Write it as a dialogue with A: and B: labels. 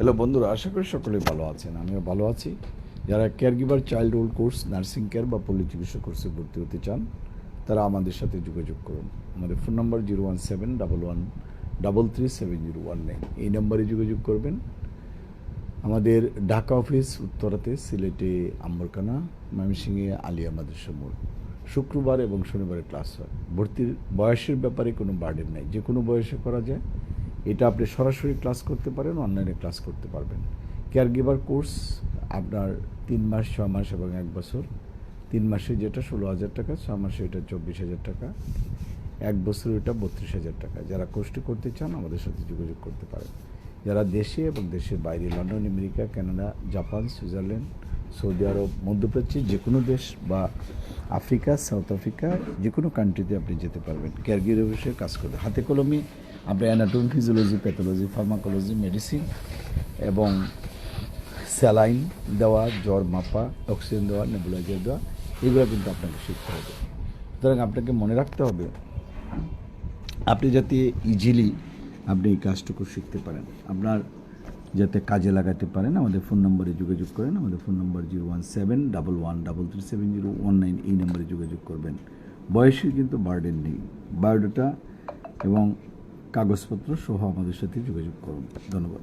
A: Hello বন্ধুরা, আশা করি সকলে ভালো আছেন। আমিও ভালো আছি। যারা caregiver child hold course nursing care বা পল্লী চিকিৎসা কোর্সে ভর্তি হতে চান, তারা আমাদের সাথে যোগাযোগ করুন। আমাদের phone number zero one seven double one double three seven zero one nine এই নম্বরে যোগাযোগ করবেন। আমাদের ঢাকা অফিস উত্তরাতে, সিলেটে আম্বরকানা ময়মনসিংহে, আলিয়া মাদ্রাসা মোড়। শুক্রবার এবং শনিবারে ক্লাস হয়। ভর্তির বয়সের ব্যাপারে কোনো বার্ডেন নেই। যে কোনো বয়সে করা যায়। এটা আপনি সরাসরি ক্লাস করতে পারেন অনলাইনে ক্লাস করতে পারবেন। কেয়ার গিভার কোর্স আপনার তিন মাস ছ মাস এবং এক বছর। তিন মাসে যেটা ষোলো হাজার টাকা ছ মাসে এটা চব্বিশ হাজার টাকা। এক বছর এটা বত্রিশ হাজার টাকা। যারা কোর্সটি করতে চান, আমাদের সাথে যোগাযোগ করতে পারেন। যারা দেশে এবং দেশের বাইরে, London, America, Canada, Japan, Switzerland, Saudi আরব, মধ্যপ্রাচ্যে যে কোনো দেশ বা আফ্রিকা, সাউথ আফ্রিকা যে কোনো কান্ট্রিতে আপনি যেতে পারবেন। ক্যারগির বিষয়ে কাজ করবে হাতে কলমে আপনি anatomy physiology pathology, pharmacology, medicine এবং স্যালাইন দেওয়া, জ্বর মাপা, অক্সিজেন দেওয়া, নেবুলাইজার দেওয়া, এগুলো কিন্তু আপনাকে শিখতে হবে। সুতরাং আপনাকে মনে রাখতে হবে, আপনি যাতে ইজিলি আপনি এই কাজটুকু শিখতে পারেন। আপনার যাতে কাজে লাগাতে পারেন, আমাদের ফোন নম্বরে যোগাযোগ করেন, আমাদের phone number zero one seven double one double three seven zero one nine, এই নম্বরে যোগাযোগ করবেন। বয়সের কিন্তু বার্ডেন নেই। বায়োডাটা এবং কাগজপত্র সহ আমাদের সাথে যোগাযোগ করুন। ধন্যবাদ।